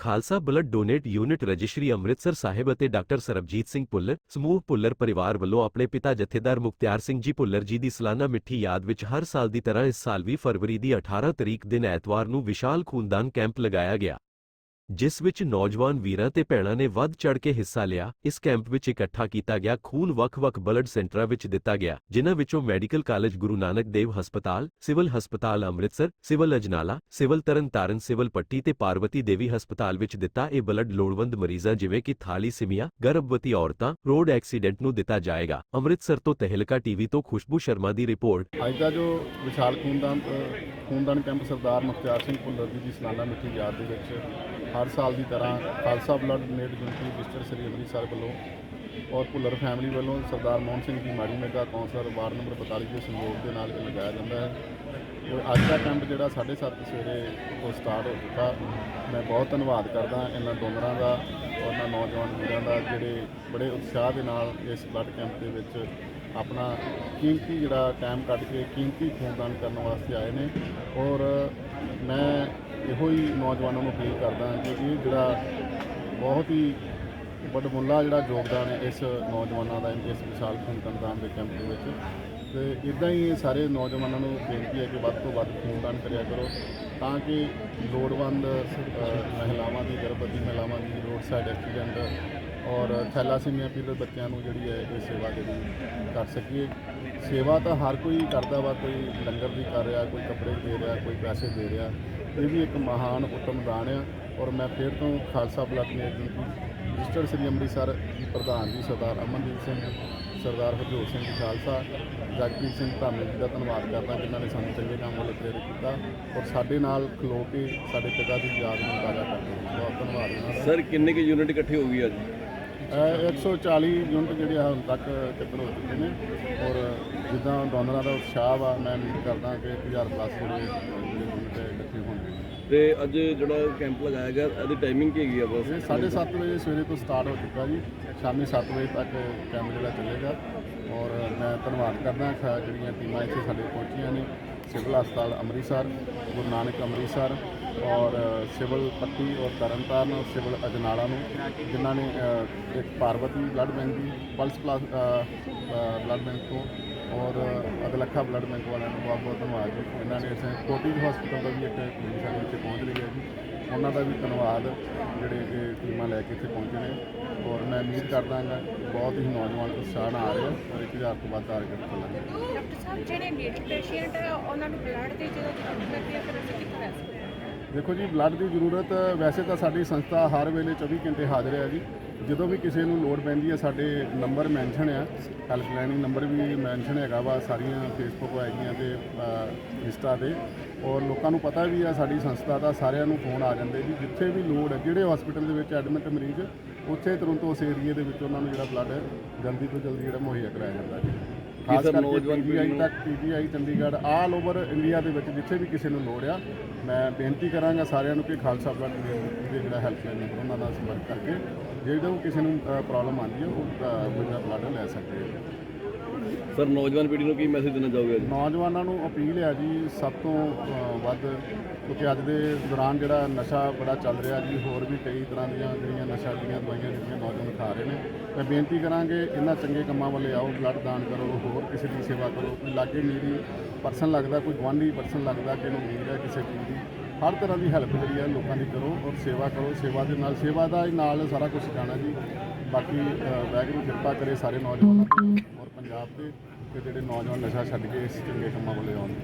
Khalsa blood donate unit registry Amritsar Sahib ਅਤੇ doctor Sarabjit Singh Bhullar, ਸਮੂਹ ਭੁੱਲਰ ਪਰਿਵਾਰ ਵੱਲੋਂ ਆਪਣੇ ਪਿਤਾ ਜਥੇਦਾਰ ਮੁਖਤਿਆਰ ਸਿੰਘ ਜੀ ਭੁੱਲਰ ਜੀ ਦੀ ਸਾਲਾਨਾ ਮਿੱਠੀ ਯਾਦ ਵਿੱਚ ਹਰ ਸਾਲ ਦੀ ਤਰ੍ਹਾਂ ਇਸ ਸਾਲ ਵੀ ਫਰਵਰੀ ਦੀ 18 ਤਰੀਕ ਦਿਨ ਐਤਵਾਰ ਨੂੰ ਵਿਸ਼ਾਲ ਖੂਨਦਾਨ ਕੈਂਪ ਲਗਾਇਆ ਗਿਆ। ਜਿਸ ਵਿੱਚ ਨੌਜਵਾਨ ਵੀਰਾਂ ਤੇ ਭੈਣਾਂ ਨੇ ਵੱਧ ਚੜ ਕੇ ਹਿੱਸਾ ਲਿਆ, ਇਸ ਕੈਂਪ ਵਿੱਚ ਇਕੱਠਾ ਕੀਤਾ ਗਿਆ, ਖੂਨ ਵੱਖ-ਵੱਖ ਬਲੱਡ ਸੈਂਟਰਾਂ ਵਿੱਚ ਦਿੱਤਾ ਗਿਆ, ਜਿਨ੍ਹਾਂ ਵਿੱਚੋਂ ਮੈਡੀਕਲ ਕਾਲਜ ਗੁਰੂ ਨਾਨਕ ਦੇਵ ਹਸਪਤਾਲ, ਸਿਵਲ ਹਸਪਤਾਲ Amritsar, civil Ajnala, civil Tarn Taran, civil Patti ਤੇ ਪਾਰਵਤੀ ਦੇਵੀ ਹਸਪਤਾਲ ਵਿੱਚ ਦਿੱਤਾ ਇਹ ਬਲੱਡ ਲੋੜਵੰਦ ਮਰੀਜ਼ਾਂ ਜਿਵੇਂ ਕਿ ਥਾਲੀਸੀਮੀਆ ਗਰਭਵਤੀ ਔਰਤਾਂ, ਰੋਡ ਐਕਸੀਡੈਂਟ ਨੂੰ ਦਿੱਤਾ ਜਾਏਗਾ। ਅੰਮ੍ਰਿਤਸਰ ਤੋਂ ਤਹਿਲਕਾ ਟੀਵੀ ਤੋਂ ਖੁਸ਼ਬੂ ਸ਼ਰਮਾ ਦੀ ਰਿਪੋਰਟ। ਅੱਜ ਦਾ ਜੋ ਵਿਸ਼ਾਲ ਖੂਨਦਾਨ ਖੂਨਦਾਨ ਕੈਂਪ ਸਰਦਾਰ ਮੁਖਤਿਆਰ ਸਿੰਘ ਭੁੱਲਰ ਜੀ ਦੀ ਸਾਲਾਨਾ ਮਿੱਠੀ ਯਾਦ ਦੇ ਵਿੱਚ ਹਰ ਸਾਲ ਦੀ ਤਰ੍ਹਾਂ Khalsa blood donate unity register Sri Amritsar ਵੱਲੋਂ ਔਰ ਭੁੱਲਰ ਫੈਮਿਲੀ ਵੱਲੋਂ ਸਰਦਾਰ ਮੋਹਨ ਸਿੰਘ ਜੀ ਮਾੜੀ ਮੇਗਾ ਕੌਂਸਲਰ ਵਾਰਡ ਨੰਬਰ 42 ਦੇ ਸਹਿਯੋਗ ਦੇ ਨਾਲ ਇਹ ਲਗਾਇਆ ਜਾਂਦਾ ਹੈ। ਔਰ ਅੱਜ ਦਾ ਕੈਂਪ ਜਿਹੜਾ 7:30 ਸਵੇਰੇ ਤੋਂ ਸਟਾਰਟ ਹੋ ਚੁੱਕਾ, ਮੈਂ ਬਹੁਤ ਧੰਨਵਾਦ ਕਰਦਾ ਇਹਨਾਂ ਡੋਨਰਾਂ ਦਾ ਔਰ ਇਹਨਾਂ ਨੌਜਵਾਨ ਵੀਰਾਂ ਦਾ ਜਿਹੜੇ ਬੜੇ ਉਤਸ਼ਾਹ ਦੇ ਨਾਲ ਇਸ ਬਲੱਡ ਕੈਂਪ ਦੇ ਵਿੱਚ ਆਪਣਾ ਕੀਮਤੀ ਜਿਹੜਾ ਟਾਈਮ ਕੱਢ ਕੇ ਕੀਮਤੀ ਖੂਨਦਾਨ ਕਰਨ ਵਾਸਤੇ ਆਏ ਨੇ। ਔਰ ਮੈਂ ਇਹੋ ਹੀ ਨੌਜਵਾਨਾਂ ਨੂੰ ਅਪੀਲ ਕਰਦਾ ਕਿ ਇਹ ਜਿਹੜਾ ਬਹੁਤ ਹੀ ਵੱਡਮੁੱਲਾ ਜਿਹੜਾ ਯੋਗਦਾਨ ਹੈ ਇਸ ਨੌਜਵਾਨਾਂ ਦਾ, ਇਸ ਵਿਸ਼ਾਲ ਖੂਨਦਾਨ ਦੇ ਕੈਂਪ ਦੇ ਵਿੱਚ, ਤੇ ਇਦਾਂ ਹੀ ਇਹ ਸਾਰੇ ਨੌਜਵਾਨਾਂ ਨੂੰ ਬੇਨਤੀ ਹੈ ਕਿ ਵੱਧ ਤੋਂ ਵੱਧ ਖੂਨਦਾਨ ਕਰਿਆ ਕਰੋ, ਤਾਂ ਕਿ ਲੋੜਵੰਦ ਮਹਿਲਾਵਾਂ ਦੀ, ਗਰਭਵਤੀ ਮਹਿਲਾਵਾਂ ਦੀ ਰੋਡ ਸਾਈਡ ਐਕਸੀਡੈਂਟ ਔਰ ਥੈਲਾਸੀਮੀਆ ਪੀੜਤ ਬੱਚਿਆਂ ਨੂੰ ਜਿਹੜੀ ਹੈ ਇਹ ਸੇਵਾ ਜਿਹੜੀ ਕਰ ਸਕੀਏ। ਸੇਵਾ ਤਾਂ ਹਰ ਕੋਈ ਕਰਦਾ ਵਾ, ਕੋਈ ਲੰਗਰ ਦੀ ਕਰ ਰਿਹਾ, ਕੋਈ ਕੱਪੜੇ ਦੇ ਰਿਹਾ, ਕੋਈ ਪੈਸੇ ਦੇ ਰਿਹਾ। ਇਹ ਵੀ ਇੱਕ ਮਹਾਨ, ਉੱਤਮ ਦਾਨ ਆ। ਔਰ ਮੈਂ ਫਿਰ ਤੋਂ ਖਾਲਸਾ ਬਲਾਕ ਦੀ ਰਜਿਸਟਰ ਸ੍ਰੀ ਅੰਮ੍ਰਿਤਸਰ ਪ੍ਰਧਾਨ ਜੀ ਸਰਦਾਰ ਅਮਨਦੀਪ ਸਿੰਘ, ਸਰਦਾਰ ਹਰਜੋਤ ਸਿੰਘ ਜੀ ਖਾਲਸਾ, ਜਗਪ੍ਰੀਤ ਸਿੰਘ ਧਾਮੀ ਜੀ ਦਾ ਧੰਨਵਾਦ ਕਰਦਾ, ਜਿਨ੍ਹਾਂ ਨੇ ਸਾਨੂੰ ਚੰਗੇ ਕੰਮ ਵੱਲ ਪ੍ਰੇਰਿਤ ਕੀਤਾ। ਔਰ ਸਾਡੇ ਨਾਲ ਖਲੋ ਕੇ ਸਾਡੇ ਪਿਤਾ ਦੀ ਯਾਦ ਨੂੰ ਤਾਜ਼ਾ ਕਰਦੇ ਬਹੁਤ ਧੰਨਵਾਦ ਸਰ, ਕਿੰਨੇ ਕੁ ਯੂਨਿਟ ਇਕੱਠੇ ਹੋ ਗਈ ਅੱਜ? ਇਹ 140 ਯੂਨਿਟ ਜਿਹੜੇ ਆ ਹੁਣ ਤੱਕ ਕਿੱਧਰ ਹੋ ਚੁੱਕੇ ਨੇ। ਔਰ ਜਿੱਦਾਂ ਡੋਨਰਾਂ ਦਾ ਉਤਸ਼ਾਹ ਵਾ ਮੈਂ ਉਮੀਦ ਕਰਦਾ ਕਿ 1000 ਪਲੱਸ ਜਿਹੜੇ ਯੂਨਿਟ ਇਕੱਠੇ ਹੋਣਗੇ। ਤੇ ਅੱਜ ਜਿਹੜਾ ਕੈਂਪ ਲਗਾਇਆ ਗਿਆ ਇਹਦੀ ਟਾਈਮਿੰਗ ਕੀ ਹੈਗੀ ਆ ਬਸ? ਇਹ 7:30 ਵਜੇ ਸਵੇਰੇ ਤੋਂ ਸਟਾਰਟ ਹੋ ਚੁੱਕਾ ਜੀ। ਸ਼ਾਮੀ 7 ਵਜੇ ਤੱਕ ਕੈਂਪ ਜਿਹੜਾ ਚੱਲੇਗਾ। ਔਰ ਮੈਂ ਧੰਨਵਾਦ ਕਰਦਾ ਜਿਹੜੀਆਂ ਟੀਮਾਂ ਇੱਥੇ ਸਾਡੇ ਪਹੁੰਚੀਆਂ ਨੇ। ਸਿਵਲ ਹਸਪਤਾਲ ਅੰਮ੍ਰਿਤਸਰ ਗੁਰੂ ਨਾਨਕ ਅੰਮ੍ਰਿਤਸਰ ਔਰ ਸਿਵਲ ਪੱਟੀ ਔਰ ਤਰਨਤਾਰਨ ਔਰ ਸਿਵਲ ਅਜਨਾਲਾ ਨੂੰ, ਜਿਨ੍ਹਾਂ ਨੇ ਇੱਕ ਪਾਰਵਤੀ ਬਲੱਡ ਬੈਂਕ ਦੀ, ਪਲਸ ਪਲਸ ਬਲੱਡ ਬੈਂਕ ਤੋਂ ਔਰ ਅਗਲੱਖਾ ਬਲੱਡ ਬੈਂਕ ਵਾਲਿਆਂ ਨੂੰ ਬਹੁਤ ਬਹੁਤ ਧੰਨਵਾਦ ਜੀ। ਇਹਨਾਂ ਨੇ ਇੱਥੇ ਕੋਟਿਜ ਹਸਪਤਾਲ ਦਾ ਵੀ ਇੱਕ ਟੀਮ ਸਾਡੇ ਇੱਥੇ ਪਹੁੰਚ ਰਹੀ ਹੈ ਜੀ। ਉਹਨਾਂ ਦਾ ਵੀ ਧੰਨਵਾਦ ਜਿਹੜੇ ਇਹ ਟੀਮਾਂ ਲੈ ਕੇ ਇੱਥੇ ਪਹੁੰਚੇ ਨੇ। ਔਰ ਮੈਂ ਉਮੀਦ ਕਰਦਾ ਹਾਂ ਕਿ ਬਹੁਤ ਹੀ ਨੌਜਵਾਨ ਉਤਸ਼ਾਹ ਨਾਲ ਆ ਰਹੇ ਆ ਔਰ 1000 ਤੋਂ ਵੱਧ ਟਾਰਗੇਟ ਚੱਲਾਂਗੇ। ਡਾਕਟਰ ਸਾਹਿਬ, ਜਿਹੜੇ ਨੀਡ ਪੇਸ਼ੈਂਟ ਉਹਨਾਂ ਨੂੰ ਬਲੱਡ ਦੀ ਜਦੋਂ ਜ਼ਰੂਰਤ ਲੱਗਦੀ ਹੈ ਫਿਰ ਅਸੀਂ ਕਿੱਥੇ ਲੈ ਸਕਦੇ ਹਾਂ ਦੇਖੋ ਜੀ ਬਲੱਡ ਦੀ ਜ਼ਰੂਰਤ, ਵੈਸੇ ਤਾਂ ਸਾਡੀ ਸੰਸਥਾ ਹਰ ਵੇਲੇ 24 ਘੰਟੇ ਹਾਜ਼ਰ ਹੈ ਜੀ। ਜਦੋਂ ਵੀ ਕਿਸੇ ਨੂੰ ਲੋੜ ਪੈਂਦੀ ਹੈ, ਸਾਡੇ ਨੰਬਰ ਮੈਂਸ਼ਨ ਆ। ਹੈਲਪਲਾਈਨ ਨੰਬਰ ਵੀ ਮੈਂਸ਼ਨ ਹੈਗਾ ਵਾ, ਸਾਰੀਆਂ ਫੇਸਬੁੱਕ ਆਈਡੀਆਂ ਤੇ ਇੰਸਟਾ ਤੇ। ਔਰ ਲੋਕਾਂ ਨੂੰ ਪਤਾ ਵੀ ਆ, ਸਾਡੀ ਸੰਸਥਾ ਦਾ ਸਾਰਿਆਂ ਨੂੰ ਫੋਨ ਆ ਜਾਂਦੇ ਜੀ। ਜਿੱਥੇ ਵੀ ਲੋੜ ਹੈ, ਜਿਹੜੇ ਹਸਪੀਟਲ ਦੇ ਵਿੱਚ ਐਡਮਿਟ ਮਰੀਜ਼, ਉੱਥੇ ਤੁਰੰਤ ਉਸ ਏਰੀਏ ਦੇ ਵਿੱਚ ਉਹਨਾਂ ਨੂੰ ਜਿਹੜਾ ਬਲੱਡ ਜਲਦੀ ਤੋਂ ਜਲਦੀ ਜਿਹੜਾ ਮੁਹੱਈਆ ਕਰਾਇਆ ਜਾਂਦਾ ਜੀ। ਖਾਸ ਕਰਕੇ ਨੌਜਵਾਨ ਪੀੜ੍ਹੀ ਤੱਕ PGI Chandigarh all over India ਦੇ ਵਿੱਚ ਜਿੱਥੇ ਵੀ ਕਿਸੇ ਨੂੰ ਲੋੜ ਆ ਮੈਂ ਬੇਨਤੀ ਕਰਾਂਗਾ ਸਾਰਿਆਂ ਨੂੰ ਕਿ ਖਾਲਸਾ ਬਲੱਡ ਦੇ ਜਿਹੜਾ ਹੈਲਪਲਾਈਨ ਨੰਬਰ ਉਹਨਾਂ ਨਾਲ ਸੰਪਰਕ ਕਰਕੇ ਜਿਹੜਾ ਵੀ ਕਿਸੇ ਨੂੰ ਪ੍ਰੋਬਲਮ ਆਉਂਦੀ ਹੈ ਉਹ ਕੋਈ ਬਲੱਡ ਲੈ ਸਕਦੇ ਆ। ਸਰ ਨੌਜਵਾਨ ਪੀੜ੍ਹੀ ਨੂੰ ਕੀ ਮੈਸੇਜ ਦੇਣਾ ਚਾਹੋਗੇ ਅੱਜ? ਨੌਜਵਾਨਾਂ ਨੂੰ ਅਪੀਲ ਹੈ ਜੀ ਸਭ ਤੋਂ ਅ, ਵੱਧ ਕਿਉਂਕਿ ਅੱਜ ਦੇ ਦੌਰਾਨ ਜਿਹੜਾ ਨਸ਼ਾ ਬੜਾ ਚੱਲ ਰਿਹਾ ਜੀ ਹੋਰ ਵੀ ਕਈ ਤਰ੍ਹਾਂ ਦੀਆਂ ਜਿਹੜੀਆਂ ਨਸ਼ਾ ਦੀਆਂ ਦਵਾਈਆਂ ਜਿਹੜੀਆਂ ਨੌਜਵਾਨ ਖਾ ਰਹੇ ਨੇ। ਮੈਂ ਬੇਨਤੀ ਕਰਾਂਗੇ ਇਹਨਾਂ ਚੰਗੇ ਕੰਮਾਂ ਵੱਲ ਆਓ ਬਲੱਡ ਦਾਨ ਕਰੋ ਹੋਰ ਕਿਸੇ ਦੀ ਸੇਵਾ ਕਰੋ। ਕੋਈ ਲਾਗੇ ਮੇਰੀ ਪਰਸਨ ਲੱਗਦਾ ਕੋਈ ਗੁਆਂਢੀ ਪਰਸਨ ਲੱਗਦਾ ਕਿ ਇਹਨੂੰ ਨੀਡ ਹੈ ਕਿਸੇ ਚੀਜ਼ ਦੀ ਹਰ ਤਰ੍ਹਾਂ ਦੀ ਹੈਲਪ ਜਿਹੜੀ ਹੈ ਲੋਕਾਂ ਦੀ ਕਰੋ ਔਰ ਸੇਵਾ ਕਰੋ। ਸੇਵਾ ਦੇ ਨਾਲ ਸੇਵਾ ਦਾ ਹੀ ਨਾਲ ਸਾਰਾ ਕੁਝ ਜਾਣਾ ਜੀ। ਬਾਕੀ ਅ, ਵਾਹਿਗੁਰੂ ਕਿਰਪਾ ਕਰੇ ਸਾਰੇ ਨੌਜਵਾਨਾਂ ਤੇ ਔਰ ਪੰਜਾਬ ਤੇ ਜਿਹੜੇ ਨੌਜਵਾਨ ਨਸ਼ਾ ਛੱਡ ਕੇ ਇਸ ਚੰਗੇ ਕੰਮਾਂ ਵੱਲ ਆਉਣ